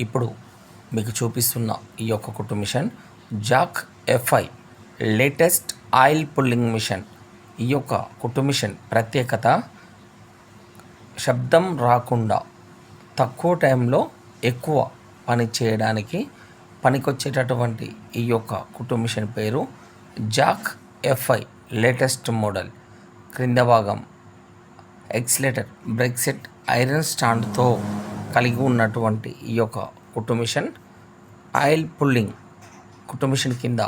ఇప్పుడు మీకు చూపిస్తున్న ఈ యొక్క కుట్టు machine Jack FI latest oil pulling machine. ఈ యొక్క కుట్టు మిషన్ ప్రత్యేకత శబ్దం రాకుండా తక్కువ టైంలో ఎక్కువ పని చేయడానికి పనికొచ్చేటటువంటి ఈ యొక్క కుట్టు మిషన్ పేరు జాక్ ఎఫ్ఐ లేటెస్ట్ మోడల్. క్రింద భాగం ఎక్స్లేటర్ బ్రెక్సెట్ ఐరన్ స్టాండ్తో కలిగి ఉన్నటువంటి ఈ యొక్క కుట్టు మిషన్ ఆయిల్ పుల్లింగ్ కుట్టు మిషన్ కింద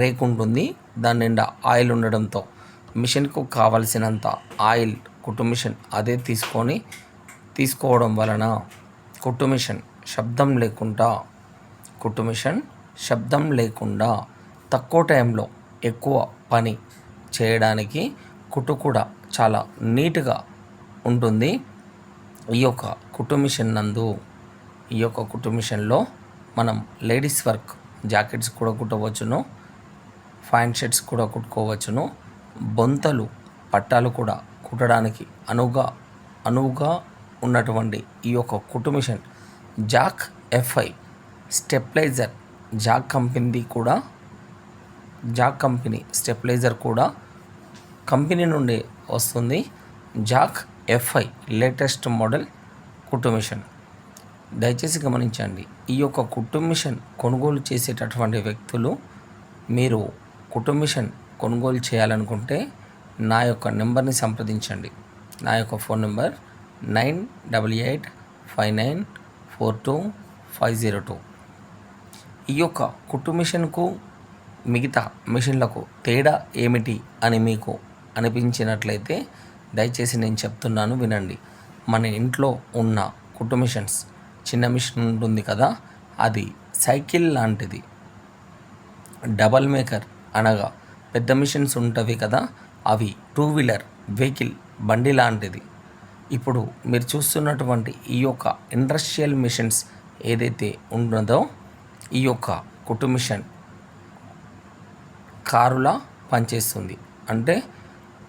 రేకు ఉంటుంది. దాని నిండా ఆయిల్ ఉండడంతో మిషన్కు కావలసినంత ఆయిల్ కుట్టు మిషన్ అదే తీసుకొని తీసుకోవడం వలన కుట్టు మిషన్ శబ్దం లేకుండా కుట్టు మిషన్ శబ్దం లేకుండా తక్కువ టైంలో ఎక్కువ పని చేయడానికి కుట్టు కూడా చాలా నీట్గా ఉంటుంది. ఈ యొక్క కుటుంబిషన్ నందు ఈ యొక్క కుటుంబిషన్లో మనం లేడీస్ వర్క్ జాకెట్స్ కూడా కుట్టవచ్చును ప్యాంట్ షర్ట్స్ కూడా కుట్టుకోవచ్చును బొంతలు పట్టాలు కూడా కుట్టడానికి అనువుగా అనువుగా ఉన్నటువంటి ఈ యొక్క కుటుంబిషన్ జాక్ ఎఫ్ఐ స్టెప్లైజర్ జాక్ కంపెనీది కూడా జాక్ కంపెనీ స్టెప్లైజర్ కూడా కంపెనీ నుండి వస్తుంది. జాక్ ఎఫ్ఐ లేటెస్ట్ మోడల్ కుట్టు మిషన్. దయచేసి గమనించండి ఈ యొక్క కుట్టు మిషన్ కొనుగోలు చేసేటటువంటి వ్యక్తులు మీరు కుట్టు మిషన్ కొనుగోలు చేయాలనుకుంటే నా యొక్క నెంబర్ని సంప్రదించండి. నా యొక్క phone number nine double eight five nine four two five zero two. ఈ యొక్క కుట్టు మిషన్కు మిగతా మిషన్లకు తేడా ఏమిటి అని మీకు అనిపించినట్లయితే దయచేసి నేను చెప్తున్నాను వినండి. మన ఇంట్లో ఉన్న కుట్టు మిషన్స్ చిన్న మిషన్ ఉంటుంది కదా అది సైకిల్ లాంటిది. డబల్ మేకర్ అనగా పెద్ద మిషన్స్ ఉంటవి కదా అవి టూ వీలర్ వెహికల్ బండి లాంటిది. ఇప్పుడు మీరు చూస్తున్నటువంటి ఈ యొక్క ఇండస్ట్రియల్ మిషన్స్ ఏదైతే ఉన్నదో ఈ యొక్క కుట్టు మిషన్ కారులా పనిచేస్తుంది. అంటే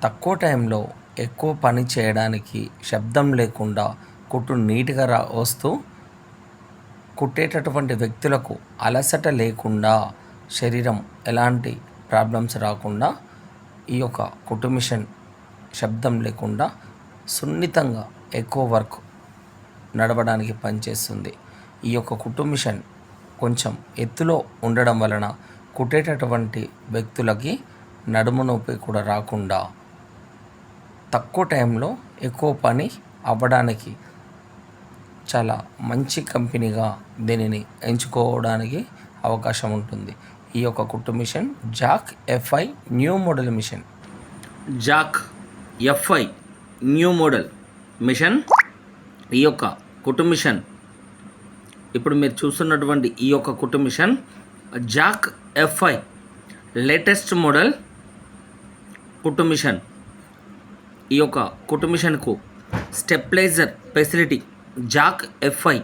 తక్కువ టైంలో ఎక్కువ పని చేయడానికి శబ్దం లేకుండా కుట్టు నీట్గా రా వస్తూ కుట్టేటటువంటి వ్యక్తులకు అలసట లేకుండా శరీరం ఎలాంటి ప్రాబ్లమ్స్ రాకుండా ఈ యొక్క కుట్టు మిషన్ శబ్దం లేకుండా సున్నితంగా ఎక్కువ వర్క్ నడవడానికి పనిచేస్తుంది. ఈ యొక్క కుట్టు మిషన్ కొంచెం ఎత్తులో ఉండడం వలన కుట్టేటటువంటి వ్యక్తులకి నడుము నొప్పి కూడా రాకుండా తక్కువ టైంలో ఎక్కువ పని అవ్వడానికి చాలా మంచి కంపెనీగా దీనిని ఎంచుకోవడానికి అవకాశం ఉంటుంది. ఈ యొక్క కుట్టు machine Jack FI new model machine. Jack FI new model machine. ఈ యొక్క కుట్టు మిషన్. ఇప్పుడు మీరు చూస్తున్నటువంటి ఈ యొక్క కుట్టు machine Jack FI latest model కుట్టు మిషన్. ఈ యొక్క కుటుంబిషన్కు stabilizer facility Jack FI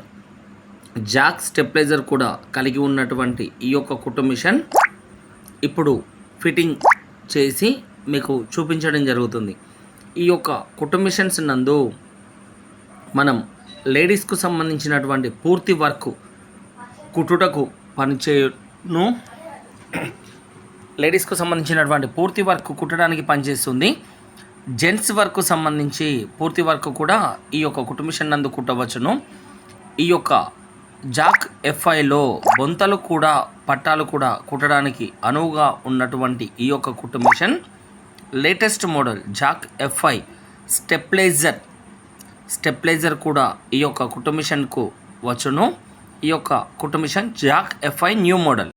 Jack stabilizer కూడా కలిగి ఉన్నటువంటి ఈ యొక్క కుటుంబిషన్ ఇప్పుడు ఫిట్టింగ్ చేసి మీకు చూపించడం జరుగుతుంది. ఈ యొక్క కుటుంబిషన్స్ నందు మనం లేడీస్కు సంబంధించినటువంటి పూర్తి వర్క్ కుట్టుటకు పనిచేయును. లేడీస్కు సంబంధించినటువంటి పూర్తి వర్క్ కుట్టడానికి పనిచేస్తుంది. జెంట్స్ వర్క్ సంబంధించి పూర్తి వర్క్ కూడా ఈ యొక్క కుట్టు నందు కుట్టవచ్చును. ఈ యొక్క జాక్ ఎఫ్ఐలో బొంతలు కూడా పట్టాలు కూడా కుట్టడానికి అనువుగా ఉన్నటువంటి ఈ యొక్క కుట్టు machine latest model Jack FI stabilizer stabilizer కూడా ఈ యొక్క కుట్టు మిషన్కు వచ్చును. ఈ యొక్క కుట్టు machine Jack FI new model.